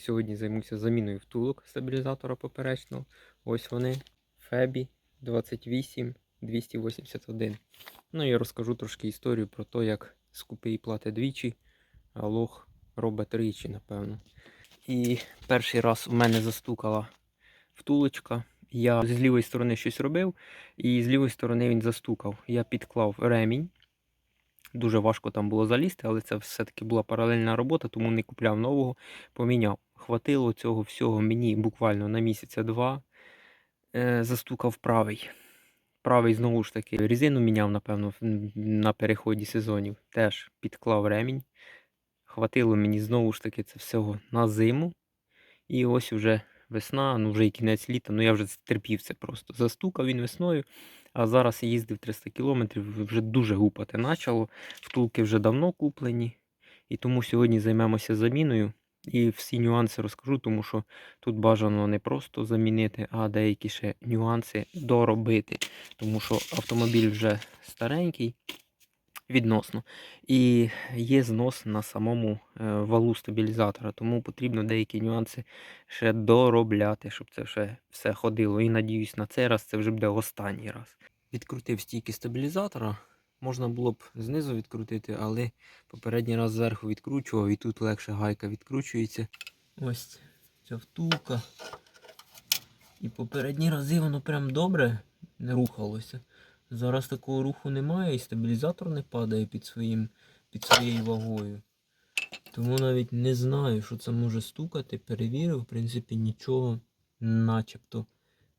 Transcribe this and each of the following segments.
сьогодні займуся заміною втулок стабілізатора поперечного. Ось вони. Фебі 28 281. Ну і розкажу трошки історію про те, як скупий платить двічі, а лох робить тричі, напевно. І перший раз у мене застукала втулочка. Я з лівої сторони щось робив, і з лівої сторони він застукав. Я підклав ремінь. Дуже важко там було залізти, але це все-таки була паралельна робота, тому не купляв нового, поміняв. Хватило цього всього мені буквально на місяця два. Е, застукав правий. Правий знову ж таки різину міняв, напевно, на переході сезонів. Теж підклав ремінь. Хватило мені знову ж таки це всього на зиму. І ось вже весна, ну вже і кінець літа, ну я вже терпів це просто. Застукав він весною, а зараз їздив 300 кілометрів, вже дуже гупати почало. Втулки вже давно куплені. І тому сьогодні займемося заміною. І всі нюанси розкажу, тому що тут бажано не просто замінити, а деякі ще нюанси доробити. Тому що автомобіль вже старенький відносно. І є знос на самому е, валу стабілізатора, тому потрібно деякі нюанси ще доробляти, щоб це все, все ходило. І надіюсь, на цей раз це вже буде останній раз. Відкрутив стійки стабілізатора. Можна було б знизу відкрутити, але попередній раз зверху відкручував і тут легше гайка відкручується. Ось ця втулка. І попередні рази воно прям добре не рухалося. Зараз такого руху немає і стабілізатор не падає під, своїм, під своєю вагою. Тому навіть не знаю, що це може стукати. Перевірив, в принципі, нічого начебто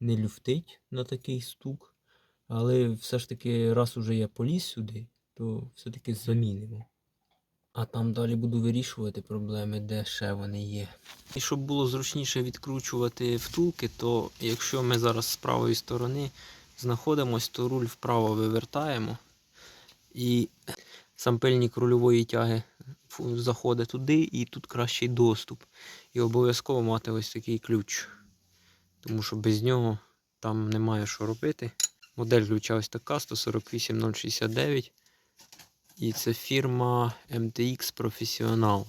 не люфтить на такий стук. Але все ж таки, раз уже я поліз сюди, то все-таки замінимо. А там далі буду вирішувати проблеми, де ще вони є. І щоб було зручніше відкручувати втулки, то якщо ми зараз з правої сторони знаходимось, то руль вправо вивертаємо. І сам пильник рульової тяги заходить туди, і тут кращий доступ. І обов'язково мати ось такий ключ. Тому що без нього там немає що робити. Модель ключа ось така 148069. І це фірма MTX Professional.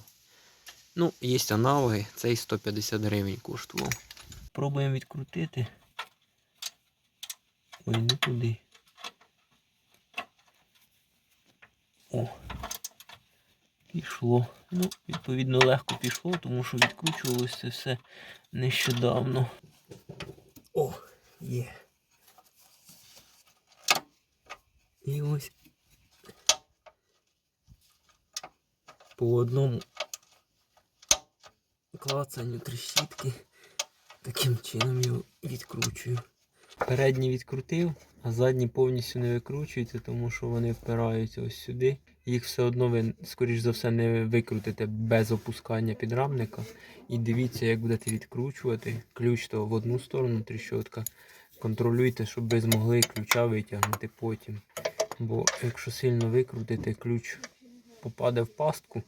Ну, є аналоги, цей 150 гривень коштував. Пробуємо відкрутити. Ой, не туди. О. Пішло. Ну, відповідно, легко пішло, тому що відкручувалося все нещодавно. О, є. І ось по одному клацанню трещітки. Таким чином його відкручую. Передній відкрутив, а задні повністю не викручуються, тому що вони впираються ось сюди. Їх все одно ви, скоріш за все, не викрутите без опускання підрамника. І дивіться, як будете відкручувати. Ключ то в одну сторону тріщотка. Контролюйте, щоб ви змогли ключа витягнути потім. Бо якщо сильно викрутите, ключ попаде в пастку,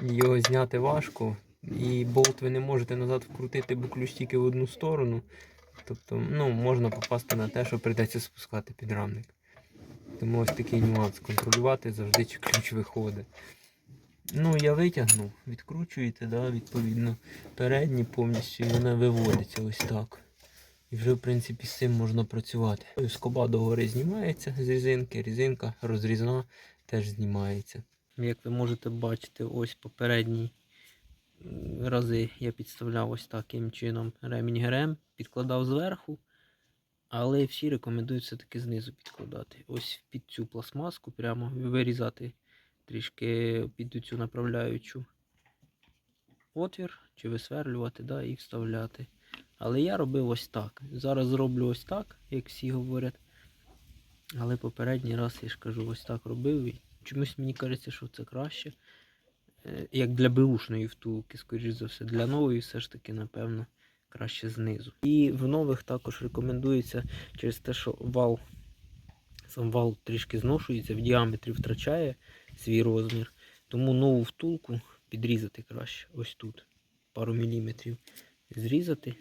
його зняти важко. І болт ви не можете назад вкрутити, бо ключ тільки в одну сторону. Тобто, ну, можна попасти на те, що прийдеться спускати підрамник. Тому ось такий нюанс. Контролювати завжди чи ключ виходить. Ну, я витягнув, відкручуєте, да, відповідно, передні повністю і вона виводиться ось так. І вже, в принципі, з цим можна працювати. Скоба догори знімається з різинки, різинка розрізна теж знімається. Як ви можете бачити, ось попередні рази я підставляв ось таким чином ремінь ГРМ, підкладав зверху, але всі рекомендують все-таки знизу підкладати. Ось під цю пластмаску прямо вирізати трішки під цю направляючу отвір, чи висверлювати, да, і вставляти. Але я робив ось так. Зараз зроблю ось так, як всі говорять. Але попередній раз я ж кажу, ось так робив. І чомусь мені кажеться, що це краще. Е, Як для беушної втулки, скоріш за все. Для нової все ж таки, напевно, краще знизу. І в нових також рекомендується через те, що вал, сам вал трішки зношується, в діаметрі втрачає свій розмір. Тому нову втулку підрізати краще. Ось тут. Пару міліметрів зрізати.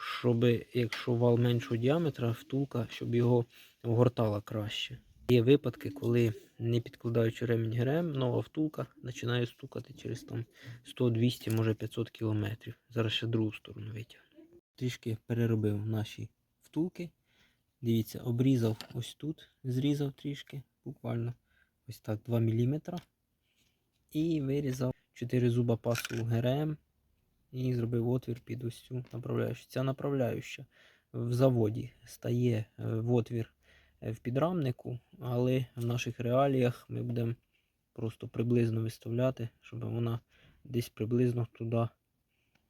Щоб, якщо вал меншого діаметра, втулка, щоб його огортала краще. Є випадки, коли не підкладаючи ремінь ГРМ, нова втулка починає стукати через там 100, 200, може 500 кілометрів. Зараз ще другу сторону витягну. Трішки переробив наші втулки. Дивіться, обрізав ось тут, зрізав трішки, буквально ось так 2 мм. І вирізав 4 зуба пасу ГРМ і зробив отвір під ось цю направляючу. Ця направляюча в заводі стає е, в отвір е, в підрамнику, але в наших реаліях ми будемо просто приблизно виставляти, щоб вона десь приблизно туди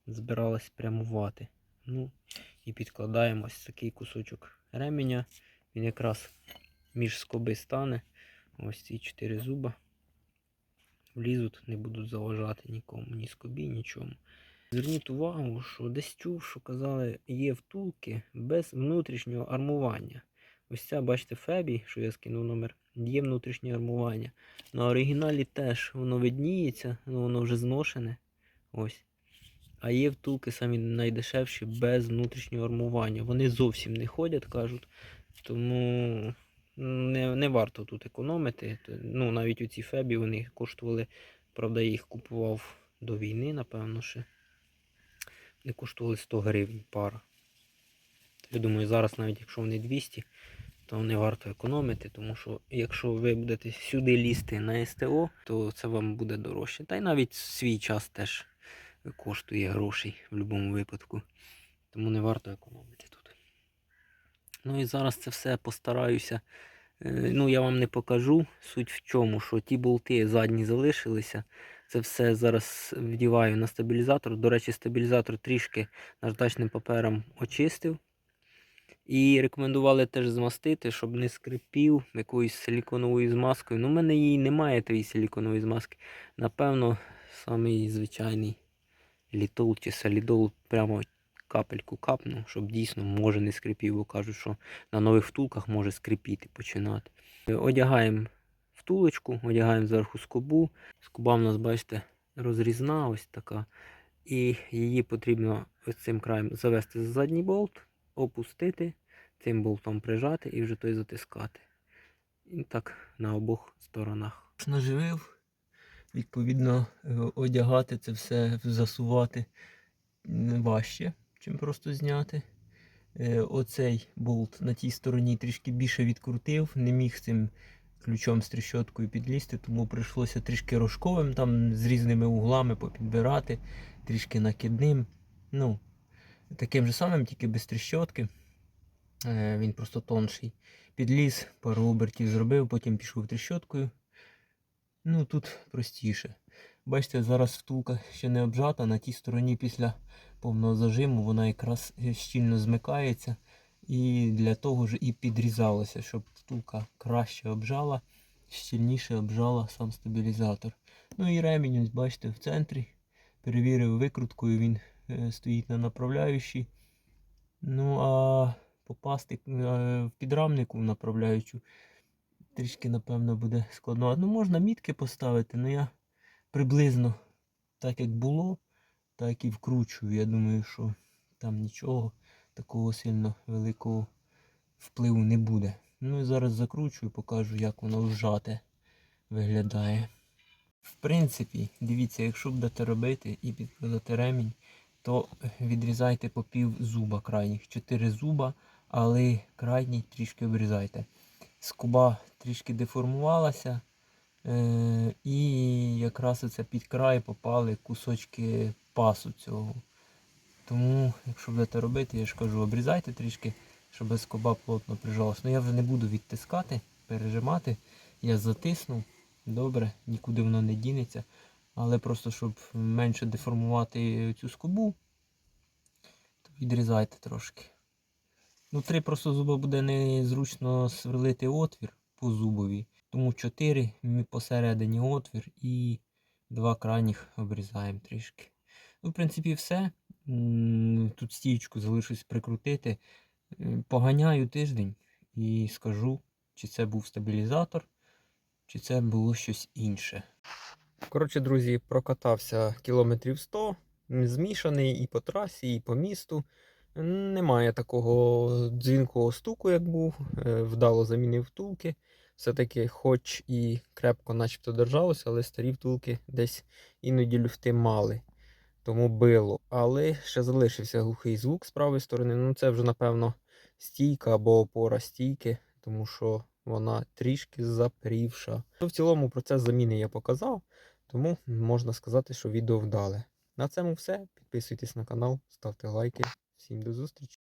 збиралась прямувати. Ну, і підкладаємо ось такий кусочок ременя. Він якраз між скоби стане. Ось ці чотири зуба влізуть, не будуть заважати нікому, ні скобі, нічому. Зверніть увагу, що десь чув, що казали, є втулки без внутрішнього армування. Ось ця, бачите, Фебі, що я скинув номер, є внутрішнє армування. На оригіналі теж воно видніється, ну воно вже зношене. Ось. А є втулки самі найдешевші без внутрішнього армування. Вони зовсім не ходять, кажуть. Тому не, не варто тут економити. Ну, навіть оці Фебі вони коштували, правда, я їх купував до війни, напевно, ще. Вони коштували 100 гривень пара. Я думаю, зараз навіть якщо вони 200, то не варто економити, тому що якщо ви будете сюди лізти на СТО, то це вам буде дорожче. Та й навіть свій час теж коштує грошей в будь-якому випадку. Тому не варто економити тут. Ну і зараз це все постараюся. Е, Ну, я вам не покажу. Суть в чому, що ті болти задні залишилися. Це все зараз вдіваю на стабілізатор. До речі, стабілізатор трішки наждачним папером очистив. І рекомендували теж змастити, щоб не скрипів якоюсь силіконовою змазкою. Ну, в мене її немає, тієї силіконової змазки. Напевно, самий звичайний літол чи солідол прямо капельку капну, щоб дійсно може не скрипів, бо кажуть, що на нових втулках може скрипіти починати. Одягаємо втулочку, одягаємо зверху скобу. Скоба в нас, бачите, розрізна ось така. І її потрібно ось цим краєм завести за задній болт, опустити, цим болтом прижати і вже той затискати. І так на обох сторонах. Наживив. Відповідно, е, одягати це все, засувати м, важче, чим просто зняти. Е, Оцей болт на тій стороні трішки більше відкрутив, не міг цим ключом з тріщоткою підлізти, тому прийшлося трішки рожковим там з різними углами попідбирати, трішки накидним. Ну, таким же самим, тільки без тріщотки. Е, Він просто тонший. Підліз, пару обертів зробив, потім пішов тріщоткою. Ну тут простіше. Бачите, зараз втулка ще не обжата, на тій стороні після повного зажиму вона якраз щільно змикається. І для того ж і підрізалося, щоб втулка краще обжала, щільніше обжала сам стабілізатор. Ну і ремінь, ось бачите, в центрі. Перевірив викруткою, він е, стоїть на направляючій. Ну а попасти е, в підрамнику в направляючу трішки, напевно, буде складно. Ну, можна мітки поставити, але я приблизно так як було, так і вкручую. Я думаю, що там нічого такого сильно великого впливу не буде. Ну і зараз закручую, покажу, як воно вжате виглядає. В принципі, дивіться, якщо будете робити і підкладати ремінь, то відрізайте по пів зуба крайніх. Чотири зуба, але крайній трішки обрізайте. Скоба трішки деформувалася. Е, і якраз оце під край попали кусочки пасу цього. Тому, якщо будете робити, я ж кажу, обрізайте трішки, щоб скоба плотно прижалась. Ну я вже не буду відтискати, пережимати. Я затиснув. Добре, нікуди воно не дінеться. Але просто щоб менше деформувати цю скобу, то відрізайте трошки. Внутрі просто зуба буде незручно сверлити отвір по зубові. Тому 4 посередині отвір і два крайніх обрізаємо трішки. Ну, в принципі, все. Тут стійку залишусь прикрутити. Е, Поганяю тиждень і скажу, чи це був стабілізатор, чи це було щось інше. Коротше, друзі, прокатався кілометрів 100, змішаний і по трасі, і по місту. Немає такого дзвінкого стуку, як був. Е, Вдало замінив втулки. все-таки, хоч і крепко начебто держалося, але старі втулки десь іноді люфти мали. Тому било. Але ще залишився глухий звук з правої сторони. Ну, це вже, напевно, стійка або опора стійки, тому що вона трішки запрівша. Ну, в цілому процес заміни я показав, тому можна сказати, що відео вдале. На цьому все. Підписуйтесь на канал, ставте лайки. Всім до зустрічі!